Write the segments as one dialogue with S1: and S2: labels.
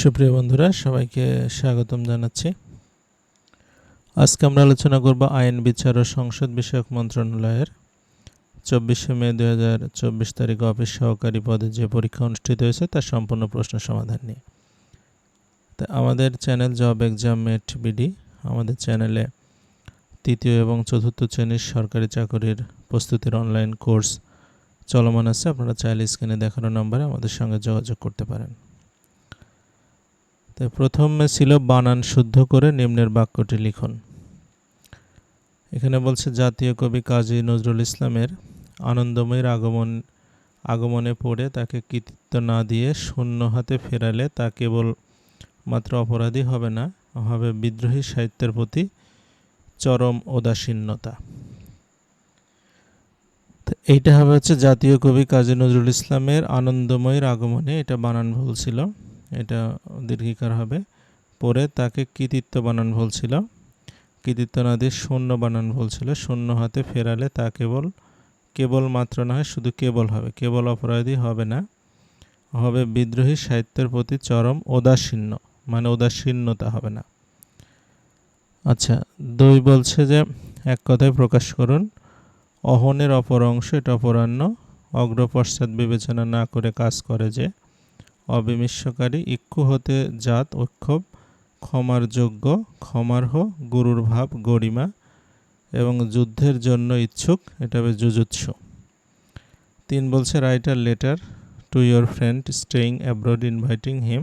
S1: সুপ্রিয় বন্ধুরা, সবাইকে স্বাগতম জানাচ্ছি। আজকে আমরা আলোচনা করব আইন, বিচার ও সংসদ বিষয়ক মন্ত্রণালয়ের। চব্বিশে মে দু হাজার চব্বিশ তারিখে অফিস সহকারী পদে যে পরীক্ষা অনুষ্ঠিত হয়েছে, তার সম্পূর্ণ প্রশ্ন সমাধান নিয়ে। তা আমাদের channel job exam mate BD, আমাদের চ্যানেলে তৃতীয় এবং চতুর্থ শ্রেণির সরকারি চাকরির প্রস্তুতির অনলাইন কোর্স চলমান আছে। আপনারা চাইলে স্ক্রিনে দেখানো নম্বরে আমাদের সঙ্গে যোগাযোগ করতে পারেন। তো প্রথমে ছিল বানান শুদ্ধ করে নিম্নের বাক্যটি লিখুন। এখানে বলছে, জাতীয় কবি কাজী নজরুল ইসলামের আনন্দময়ীর আগমন, আগমনে পড়ে তাকে কৃতিত্ব না দিয়ে শূন্য হাতে ফেরালে তা কেবল মাত্র অপরাধী হবে না, হবে বিদ্রোহী সাহিত্যের প্রতি চরম উদাসীন্যতা তো এইটা হবে হচ্ছে, জাতীয় কবি কাজী নজরুল ইসলামের আনন্দময়ীর আগমনে এটা বানান ভুল ছিল। এটা দীর্ঘিকার হবে। পরে তাকে কৃতিত্ব বানান ভুল ছিল কৃতিত্ব না দিয়ে শূন্য বানান ভুল ছিল শূন্য হাতে ফেরালে তা কেবল কেবল মাত্র নয় শুধু কেবল হবে। কেবল অপরাধী হবে না। হবে বিদ্রোহী সাহিত্যের প্রতি চরম উদাসীন্য। মানে উদাসীন্যতা হবে না। আচ্ছা দুই বলছে যে, এক কথায় প্রকাশ করুন, অহনের অপর অংশ এটা অপরাহ্ন। অগ্রপশ্চাৎ বিবেচনা না করে কাজ করে যে অবিমিশ্বকারী ইক্ষু হতে জাত ঐক্ষব ক্ষমার যোগ্য, ক্ষমার্হ, গুরুর ভাব, গরিমা এবং যুদ্ধের জন্য ইচ্ছুক, এটা হবে জুজুৎসু। তিন বলছে writer letter to your friend staying abroad inviting him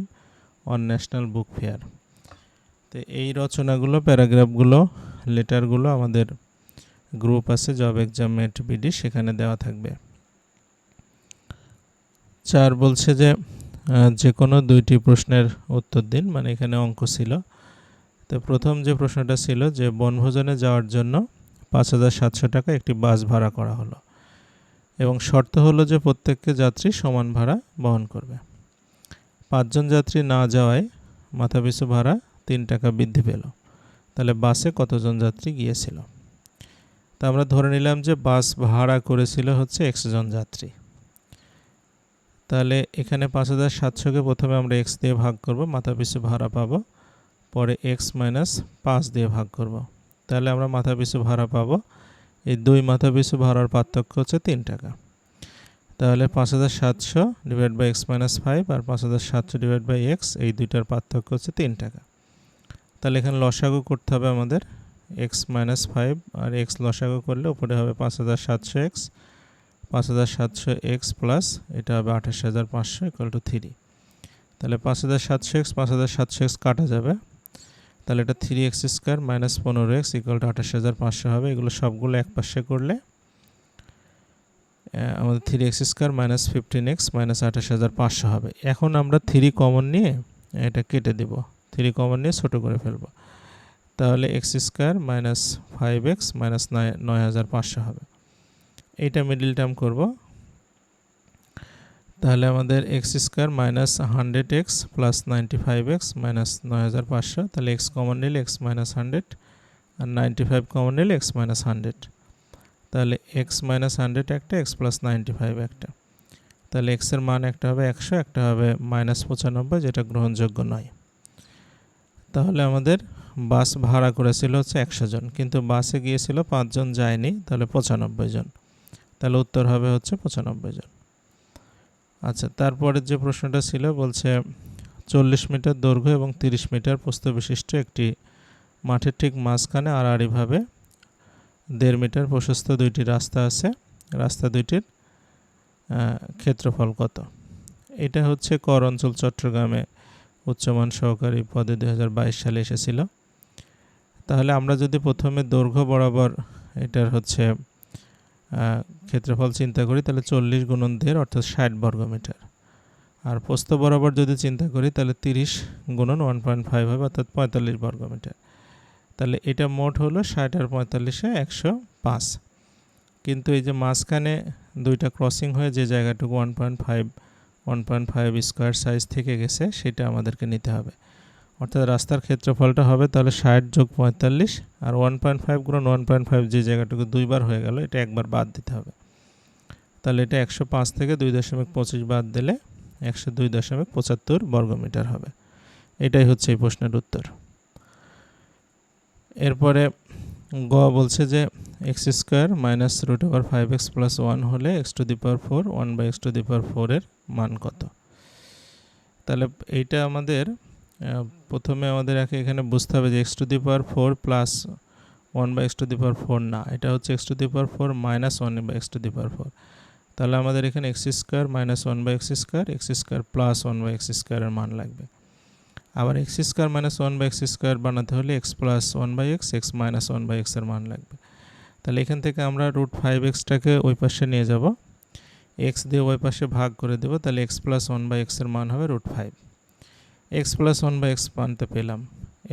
S1: on national book fair. তো এই রচনাগুলো, প্যারাগ্রাফগুলো, লেটারগুলো আমাদের গ্রুপ আছে, জব এক্সাম মেট বিডি, সেখানে দেওয়া থাকবে। চার বলছে যে যে কোনো দুইটি প্রশ্নের উত্তর দিন মানে এখানে অঙ্ক ছিল। তো প্রথম যে প্রশ্নটা ছিল যে, বনভোজনে যাওয়ার জন্য পাঁচ হাজার সাতশো টাকা একটি বাস ভাড়া করা হলো এবং শর্ত হলো যে, প্রত্যেককে যাত্রী সমান ভাড়া বহন করবে। পাঁচজন যাত্রী না যাওয়ায় মাথাপিছু ভাড়া তিন টাকা বৃদ্ধি পেল। তাহলে বাসে কতজন যাত্রী গিয়েছিল? তা আমরা ধরে নিলাম যে, বাস ভাড়া করেছিল হচ্ছে একশো জন যাত্রী। তাহলে এখানে পাঁচ হাজার সাতশোকে প্রথমে আমরা এক্স দিয়ে ভাগ করব মাথা পিছু ভাড়া পাবো। পরে এক্স মাইনাস পাঁচ দিয়ে ভাগ করব। তাহলে আমরা মাথা পিছু ভাড়া পাবো। এই দুই মাথা পিছু ভাড়ার পার্থক্য হচ্ছে তিন টাকা। তাহলে পাঁচ হাজার সাতশো divide by x minus five আর পাঁচ হাজার সাতশো ডিভাইড বাই এক্স এই দুইটার পার্থক্য হচ্ছে তিন টাকা। তাহলে এখানে লসাগু করতে হবে আমাদের। এক্স মাইনাস ফাইভ আর এক্স লসাগু করলে উপরে হবে পাঁচ হাজার সাতশো এক্স পাঁচ হাজার সাতশো এক্স প্লাস, এটা হবে আঠাশ হাজার পাঁচশো ইকুয়াল টু থ্রি তাহলে পাঁচ হাজার সাতশো এক্স, পাঁচ হাজার সাতশো এক্স কাটা যাবে। তাহলে এটা থ্রি এক্স স্কোয়ার মাইনাস পনেরো এক্স ইকুয়াল টু আঠাশ হাজার পাঁচশো হবে। এগুলো সবগুলো এক পাশে করলে আমাদের three x square minus fifteen x minus আঠাশ হাজার পাঁচশো হবে। এখন আমরা থ্রি কমন নিয়ে এটা কেটে দেব। থ্রি কমন নিয়ে ছোটো করে ফেলব। তাহলে x square minus five x minus নয় নয় হাজার পাঁচশো হবে। এইটা মিডিল টার্ম করব। তাহলে আমাদের x square minus hundred x plus ninety five x minus নয় হাজার পাঁচশো, তাহলে এক্স কমন নিলে এক্স মাইনাস হান্ড্রেড আর নাইনটি ফাইভ কমন নিলে এক্স মাইনাস হান্ড্রেড তাহলে এক্স মাইনাস হান্ড্রেড একটা এক্স প্লাস নাইনটি ফাইভ একটা। তাহলে এক্সের মান একটা হবে একশো, একটা হবে মাইনাস পঁচানব্বই, যেটা গ্রহণযোগ্য নয়। তাহলে আমাদের বাস ভাড়া করেছিল হচ্ছে একশো জন, কিন্তু বাসে গিয়েছিল পাঁচজন যায়নি, তাহলে পঁচানব্বই জন। তাহলে উত্তর হবে হচ্ছে পঁচানব্বই জন। আচ্ছা তারপরের যে প্রশ্নটা ছিল বলছে, চল্লিশ মিটার দৈর্ঘ্য এবং তিরিশ মিটার প্রস্থ বিশিষ্ট একটি মাঠের ঠিক মাঝখানে আড়াআড়িভাবে দেড় মিটার প্রশস্ত দুইটি রাস্তা আছে। রাস্তা দুইটির ক্ষেত্রফল কত? এটা হচ্ছে কর অঞ্চল চট্টগ্রামে উচ্চমান সহকারী পদে দু হাজার বাইশ সালে এসেছিল। তাহলে আমরা যদি প্রথমে দৈর্ঘ্য বরাবর এটার হচ্ছে ক্ষেত্রফল চিন্তা করি, তাহলে চল্লিশ গুণন দেড় অর্থাৎ ষাট বর্গমিটার। আর পোস্ত বরাবর যদি চিন্তা করি, তাহলে তিরিশ গুণন ওয়ান পয়েন্ট ফাইভ হবে, অর্থাৎ পঁয়তাল্লিশ বর্গমিটার। তাহলে এটা মোট হলো ষাট আর পঁয়তাল্লিশে একশো পাঁচ। কিন্তু এই যে মাঝখানে দুইটা ক্রসিং হয়ে যে জায়গাটুকু one point five one point five square size থেকে গেছে, সেটা আমাদেরকে নিতে হবে। অর্থাৎ রাস্তার ক্ষেত্রফলটা হবে তাহলে ষাট যোগ পঁয়তাল্লিশ আর ওয়ান পয়েন্ট ফাইভ গুণ ওয়ান পয়েন্ট ফাইভ যে জায়গাটুকু দুইবার হয়ে গেল, এটা একবার বাদ দিতে হবে। তাহলে এটা একশো পাঁচ থেকে দুই দশমিক পঁচিশ বাদ দিলে একশো দুই দশমিক পঁচাত্তর বর্গমিটার হবে। এটাই হচ্ছে এই প্রশ্নের উত্তর। এরপরে গ বলছে যে x square minus root over five x plus one হলে x to the power four, one by x to the power ফোরের মান কত? তাহলে এইটা আমাদের প্রথমে আমাদের এখানে বুঝতে হবে যে x to the power four plus one by x to the power four না। এটা হচ্ছে x to the power four minus one by x to the power four তাহলে আমাদের এখানে x square minus one by x square x square plus one by x স্কোয়ারের মান লাগবে। আবার x square minus one by x square বানাতে হলে x plus one by x x minus one by এক্সের মান লাগবে। তাহলে এখান থেকে আমরা রুট ফাইভ এক্সটাকে ওই পাশে নিয়ে যাব। এক্স দিয়ে ওই পাশে ভাগ করে দেবো, তাহলে এক্স প্লাস ওয়ান বাই এক্সের মান হবে root five x plus one by x মানতে পেলাম।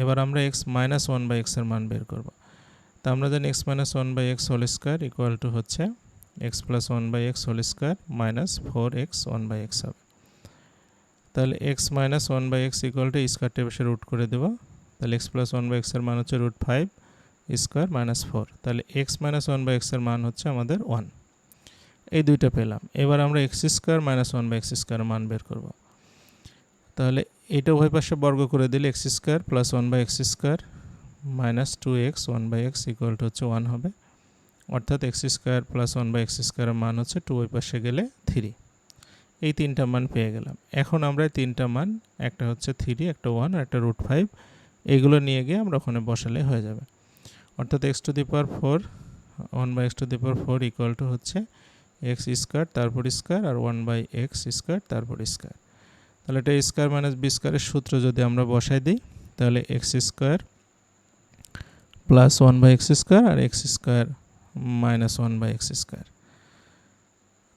S1: এবার আমরা এক্স মাইনাস ওয়ান বাই এক্সের মান বের করব। তা আমরা জানি x minus one by x whole square equal to হচ্ছে x plus one by x whole square minus four x one by x হবে। তাহলে x minus one by x equal to স্কোয়ারটা বসে রুট করে দেবো। তাহলে এক্স প্লাস ওয়ান বাই এক্সের মান হচ্ছে root five square minus four তাহলে এক্স মাইনাস ওয়ান বাই এক্সের মান হচ্ছে আমাদের ওয়ান এই দুইটা পেলাম। এবার আমরা x square minus one by x স্কোয়ারের মান বের করব। তাহলে এটা উভয় পাশে বর্গ করে দিলে x square plus one by x square minus two x one by x equal to হচ্ছে ওয়ান হবে। অর্থাৎ x square plus one by x স্কোয়ারের মান হচ্ছে টু ওই পাশে গেলে থ্রি এই তিনটা মান পেয়ে গেলাম। এখন আমরা তিনটা মান, একটা হচ্ছে থ্রি একটা ওয়ান আর একটা রুট ফাইভ এগুলো নিয়ে গিয়ে আমরা ওখানে বসালে হয়ে যাবে। অর্থাৎ x to the power four one by x to the power four equal to হচ্ছে এক্স স্কোয়ার তারপর স্কোয়ার আর ওয়ান বাই এক্স স্কোয়ার তারপর স্কোয়ার তাহলে এটা স্কোয়ার মাইনাস বি স্কোয়ারের সূত্র যদি আমরা বসাই দিই, তাহলে x square plus one by x square R x square minus one by x square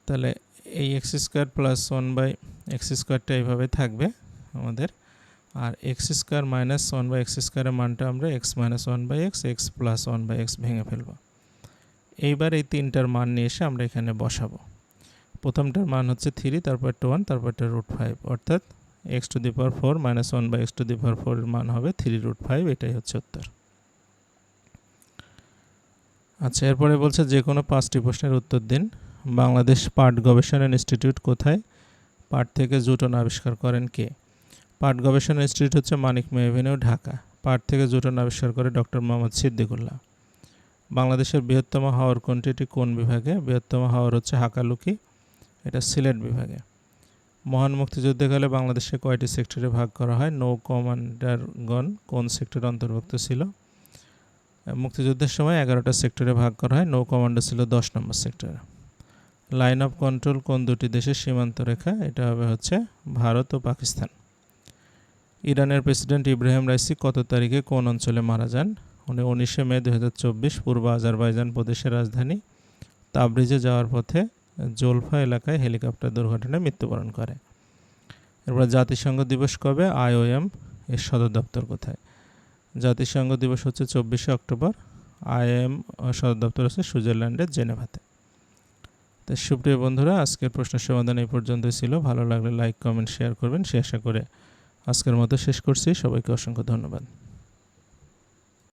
S1: তাহলে এই x square plus one by x স্কোয়ারটা এইভাবে থাকবে আমাদের। আর x square minus one by x স্কোয়ারের মানটা আমরা x minus one by x x plus one by x ভেঙে ফেলব। এইবার এই তিনটার মান নিয়ে এসে আমরা এখানে বসাবো। প্রথমটার মান হচ্ছে থ্রি তারপর তারপরটা ওয়ান তারপর তারপরটা রুট ফাইভ অর্থাৎ x to the power four minus one by x to the power ফোরের মান হবে থ্রি রুট ফাইভ এটাই হচ্ছে উত্তর। আচ্ছা এরপরে বলছে যে কোনো পাঁচটি প্রশ্নের উত্তর দিন। বাংলাদেশ পাট গবেষণা ইনস্টিটিউট কোথায়? পাট থেকে জুটন আবিষ্কার করেন কে? পাট গবেষণা ইনস্টিটিউট হচ্ছে মানিক মেভিনিউ ঢাকা। পাট থেকে জুটন আবিষ্কার করে ডক্টর মোহাম্মদ সিদ্দিকুল্লাহ। বাংলাদেশের বৃহত্তম হাওর কোনটি কোন বিভাগে? বৃহত্তম হাওর হচ্ছে হাকালুকি। এটা সিলেট বিভাগে। মহান মুক্তিযুদ্ধকালে বাংলাদেশে কয়টি সেক্টরে ভাগ করা হয়? নৌ কমান্ডারগণ কোন সেক্টরে অন্তর্ভুক্ত ছিল? মুক্তিযুদ্ধের সময় এগারোটা সেক্টরে ভাগ করা হয়। নৌ কমান্ডার ছিল দশ নম্বর সেক্টরে। লাইন অফ কন্ট্রোল কোন দুটি দেশের সীমান্ত রেখা? এটা হবে হচ্ছে ভারত ও পাকিস্তান। ইরানের প্রেসিডেন্ট ইব্রাহিম রাইসি কত তারিখে কোন অঞ্চলে মারা যান? উনি উনিশে মে দু হাজার চব্বিশ পূর্ব আজারবাইজান প্রদেশের রাজধানী তাবরিজে যাওয়ার পথে জোলফা এলাকায় হেলিকপ্টার দুর্ঘটনায় মৃত্যুবরণ করে। এরপর জাতিসংঘ দিবস কবে? আইওএম এর সদর দপ্তর কোথায়? জাতিসংঘ দিবস হচ্ছে চব্বিশে অক্টোবর। আইএম সদর দপ্তর আছে সুইজারল্যান্ডের জেনেভাতে। তো সুপ্রিয় বন্ধুরা, আজকের প্রশ্নের সমাধান এই পর্যন্তই ছিল। ভালো লাগলে লাইক, কমেন্ট, শেয়ার করবেন। সে আশা করে আজকের মতো শেষ করছি। সবাইকে অসংখ্য ধন্যবাদ।